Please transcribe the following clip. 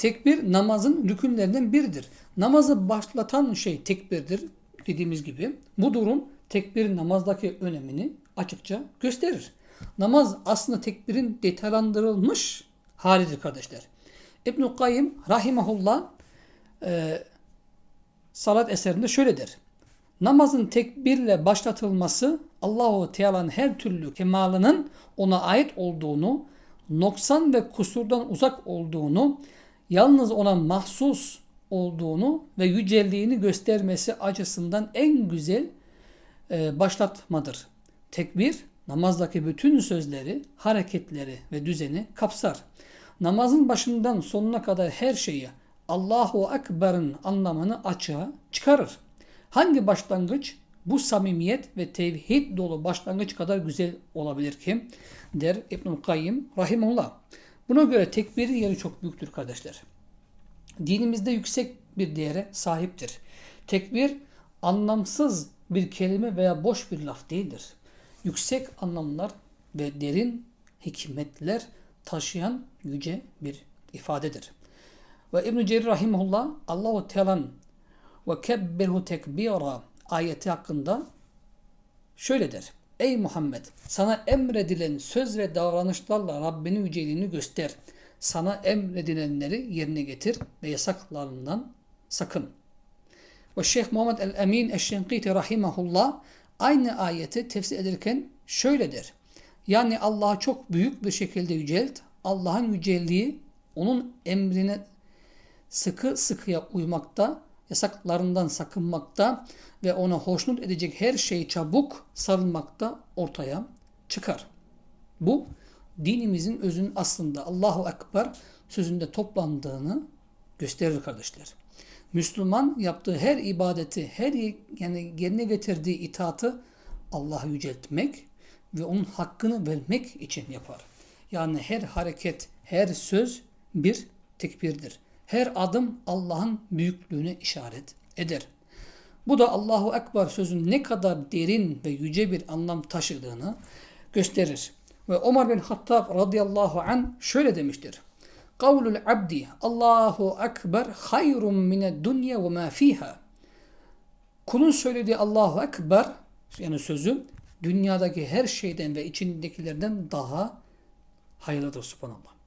Tekbir namazın rükünlerinden biridir. Namazı başlatan şey tekbirdir dediğimiz gibi. Bu durum tekbirin namazdaki önemini açıkça gösterir. Namaz aslında tekbirin detaylandırılmış halidir kardeşler. İbnül Kayyim rahimahullah e, salat eserinde şöyle der. Namazın tekbirle başlatılması Allahu Teala'nın her türlü kemalının ona ait olduğunu, noksan ve kusurdan uzak olduğunu, yalnız ona mahsus olduğunu ve yücelliğini göstermesi açısından en güzel e, başlatmadır. Tekbir namazdaki bütün sözleri, hareketleri ve düzeni kapsar. Namazın başından sonuna kadar her şeyi Allahu Ekber'in anlamını açığa çıkarır. Hangi başlangıç bu samimiyet ve tevhid dolu başlangıç kadar güzel olabilir ki? Der İbnül Kayyim Rahimullah. Buna göre tekbirin yeri çok büyüktür kardeşler. Dinimizde yüksek bir değere sahiptir. Tekbir anlamsız bir kelime veya boş bir laf değildir. Yüksek anlamlar ve derin hikmetler taşıyan yüce bir ifadedir. Ve İbn-i Cerir Rahimullah Allahu Teala'nın ve kebbirhu tekbira ayeti hakkında şöyle der. Ey Muhammed sana emredilen söz ve davranışlarla Rabbinin yüceliğini göster. Sana emredilenleri yerine getir ve yasaklarından sakın. Ve Şeyh Muhammed el-Emin Eşşenkiti Rahimahullah aynı ayeti tefsir ederken şöyle der. Yani Allah'ı çok büyük bir şekilde yücelt. Allah'ın yücelliği onun emrine sıkı sıkıya uymakta, yasaklarından sakınmakta ve ona hoşnut edecek her şeyi çabuk sarılmakta ortaya çıkar. Bu dinimizin özünün aslında Allahu Ekber sözünde toplandığını gösterir kardeşler. Müslüman yaptığı her ibadeti, her yani yerine getirdiği itaatı Allah'ı yüceltmek ve onun hakkını vermek için yapar. Yani her hareket, her söz bir tekbirdir. Her adım Allah'ın büyüklüğüne işaret eder. Bu da Allahu Ekber sözün ne kadar derin ve yüce bir anlam taşıdığını gösterir. Ve Ömer bin Hattab radıyallahu an şöyle demiştir. Kavlul abdi Allahu Ekber hayrun mine dünya ve ma fiha. Kulun söylediği Allahu Ekber yani sözü dünyadaki her şeyden ve içindekilerden daha hayırlıdır subhanallah.